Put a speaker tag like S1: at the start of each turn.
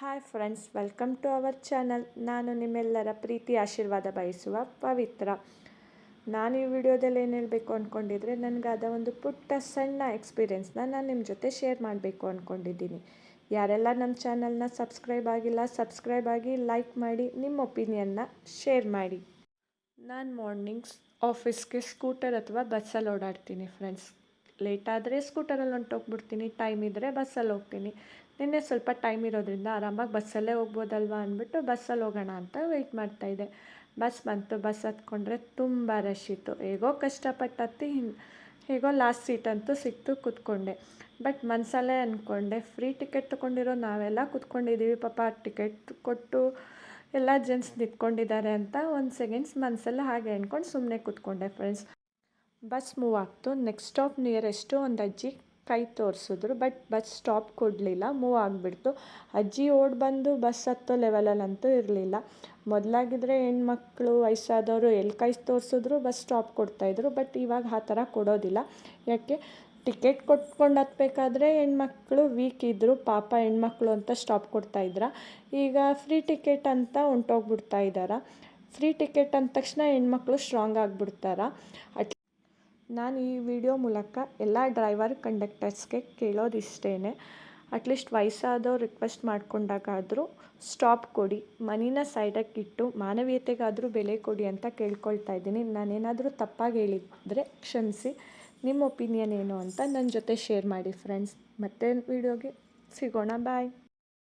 S1: Hi friends welcome to our channel ನಾನು ನಿಮ್ಮೆಲ್ಲರ ಪ್ರೀತಿ ಆಶೀರ್ವಾದ ಬಯಸುವ ಪವಿತ್ರ. ನಾನು ಈ ವಿಡಿಯೋದಲ್ಲಿ ಏನು ಹೇಳಬೇಕು ಅಂದ್ಕೊಂಡಿದ್ರೆ ನನಗಾದ ಒಂದು ಪುಟ್ಟ ಸಣ್ಣ ಎಕ್ಸ್ಪೀರಿಯೆನ್ಸ್ನ ನಾನು ನಿಮ್ಮ ಜೊತೆ ಶೇರ್ ಮಾಡಬೇಕು ಅಂದ್ಕೊಂಡಿದ್ದೀನಿ ಯಾರೆಲ್ಲ ನಮ್ಮ ಚಾನಲ್ನ ಸಬ್ಸ್ಕ್ರೈಬ್ ಆಗಿಲ್ಲ ಸಬ್ಸ್ಕ್ರೈಬ್ ಆಗಿ ಲೈಕ್ ಮಾಡಿ ನಿಮ್ಮ ಒಪಿನಿಯನ್ನ ಶೇರ್ ಮಾಡಿ. ನಾನು ಮಾರ್ನಿಂಗ್ಸ್ ಆಫೀಸ್ಗೆ ಸ್ಕೂಟರ್ ಅಥವಾ ಬಸ್ಸಲ್ಲಿ ಓಡಾಡ್ತೀನಿ ಫ್ರೆಂಡ್ಸ್ ಲೇಟ್ ಆದರೆ ಸ್ಕೂಟರಲ್ಲಿ ಹೊಂಟೋಗ್ಬಿಡ್ತೀನಿ ಟೈಮ್ ಇದ್ದರೆ ಬಸ್ಸಲ್ಲಿ ಹೋಗ್ತೀನಿ. ನಿನ್ನೆ ಸ್ವಲ್ಪ ಟೈಮ್ ಇರೋದ್ರಿಂದ ಆರಾಮಾಗಿ ಬಸ್ಸಲ್ಲೇ ಹೋಗ್ಬೋದಲ್ವಾ ಅಂದ್ಬಿಟ್ಟು ಬಸ್ಸಲ್ಲಿ ಹೋಗೋಣ ಅಂತ ವೆಯ್ಟ್ ಮಾಡ್ತಾಯಿದ್ದೆ ಬಸ್ ಬಂತು ಬಸ್ ಹತ್ಕೊಂಡ್ರೆ ತುಂಬ ರಶ್ ಇತ್ತು. ಹೇಗೋ ಕಷ್ಟಪಟ್ಟು ಹತ್ತಿ ಹೇಗೋ ಲಾಸ್ಟ್ ಸೀಟ್ ಅಂತೂ ಸಿಕ್ತು ಕೂತ್ಕೊಂಡೆ. ಬಟ್ ಮನಸಲ್ಲೇ ಅಂದ್ಕೊಂಡೆ ಫ್ರೀ ಟಿಕೆಟ್ ತೊಗೊಂಡಿರೋ ನಾವೆಲ್ಲ ಕೂತ್ಕೊಂಡಿದ್ದೀವಿ ಪಾಪ ಟಿಕೆಟ್ ಕೊಟ್ಟು ಎಲ್ಲ ಜೆಂಟ್ಸ್ ನಿಂತ್ಕೊಂಡಿದ್ದಾರೆ ಅಂತ ಒಂದು ಸೆಕೆಂಡ್ಸ್ ಮನಸಲ್ಲೇ ಹಾಗೆ ಅಂದ್ಕೊಂಡು ಸುಮ್ಮನೆ ಕೂತ್ಕೊಂಡೆ ಫ್ರೆಂಡ್ಸ್ ಬಸ್ ಮೂವ್ ಆಗ್ತು ನೆಕ್ಸ್ಟ್ ಸ್ಟಾಪ್ ನಿಯರೆಸ್ಟು ಒಂದು ಅಜ್ಜಿ ಕೈ ತೋರಿಸಿದ್ರು ಬಟ್ ಬಸ್ ಸ್ಟಾಪ್ ಕೊಡಲಿಲ್ಲ ಮೂವ್ ಆಗಿಬಿಡ್ತು. ಅಜ್ಜಿ ಓಡ್ ಬಂದು ಬಸ್ ಹತ್ತೋ ಲೆವೆಲಲ್ಲಂತೂ ಇರಲಿಲ್ಲ. ಮೊದಲಾಗಿದ್ರೆ ಹೆಣ್ಮಕ್ಳು ವಯಸ್ಸಾದವರು ಎಲ್ಲಿ ಕೈ ತೋರಿಸಿದ್ರು ಬಸ್ ಸ್ಟಾಪ್ ಕೊಡ್ತಾಯಿದ್ರು ಬಟ್ ಇವಾಗ ಆ ಥರ ಕೊಡೋದಿಲ್ಲ. ಯಾಕೆ? ಟಿಕೆಟ್ ಕೊಟ್ಕೊಂಡು ಹತ್ಬೇಕಾದ್ರೆ ಹೆಣ್ಮಕ್ಳು ವೀಕ್ ಇದ್ದರು ಪಾಪ ಹೆಣ್ಮಕ್ಳು ಅಂತ ಸ್ಟಾಪ್ ಕೊಡ್ತಾಯಿದ್ರ ಈಗ ಫ್ರೀ ಟಿಕೆಟ್ ಅಂತ ಹೊಂಟೋಗ್ಬಿಡ್ತಾ ಇದ್ದಾರೆ ಫ್ರೀ ಟಿಕೆಟ್ ಅಂದ ತಕ್ಷಣ ಹೆಣ್ಮಕ್ಳು ಸ್ಟ್ರಾಂಗ್ ಆಗಿಬಿಡ್ತಾರ. ಅಟ್ ನಾನು ಈ ವಿಡಿಯೋ ಮೂಲಕ ಎಲ್ಲ ಡ್ರೈವರ್ ಕಂಡಕ್ಟರ್ಸ್ಗೆ ಕೇಳೋದಿಷ್ಟೇ ಅಟ್ಲೀಸ್ಟ್ ವಯಸ್ಸಾದವ್ರು ರಿಕ್ವೆಸ್ಟ್ ಮಾಡ್ಕೊಂಡಾಗಾದರೂ ಸ್ಟಾಪ್ ಕೊಡಿ. ಮನಿನ ಸೈಡಕ್ಕೆ ಇಟ್ಟು ಮಾನವೀಯತೆಗಾದರೂ ಬೆಲೆ ಕೊಡಿ ಅಂತ ಕೇಳ್ಕೊಳ್ತಾ ಇದ್ದೀನಿ. ನಾನೇನಾದರೂ ತಪ್ಪಾಗಿ ಹೇಳಿದರೆ ಕ್ಷಮಿಸಿ. ನಿಮ್ಮ ಒಪಿನಿಯನ್ ಏನು ಅಂತ ನನ್ನ ಜೊತೆ ಶೇರ್ ಮಾಡಿ ಫ್ರೆಂಡ್ಸ್ ಮತ್ತೆ ವಿಡಿಯೋಗೆ ಸಿಗೋಣ. ಬಾಯ್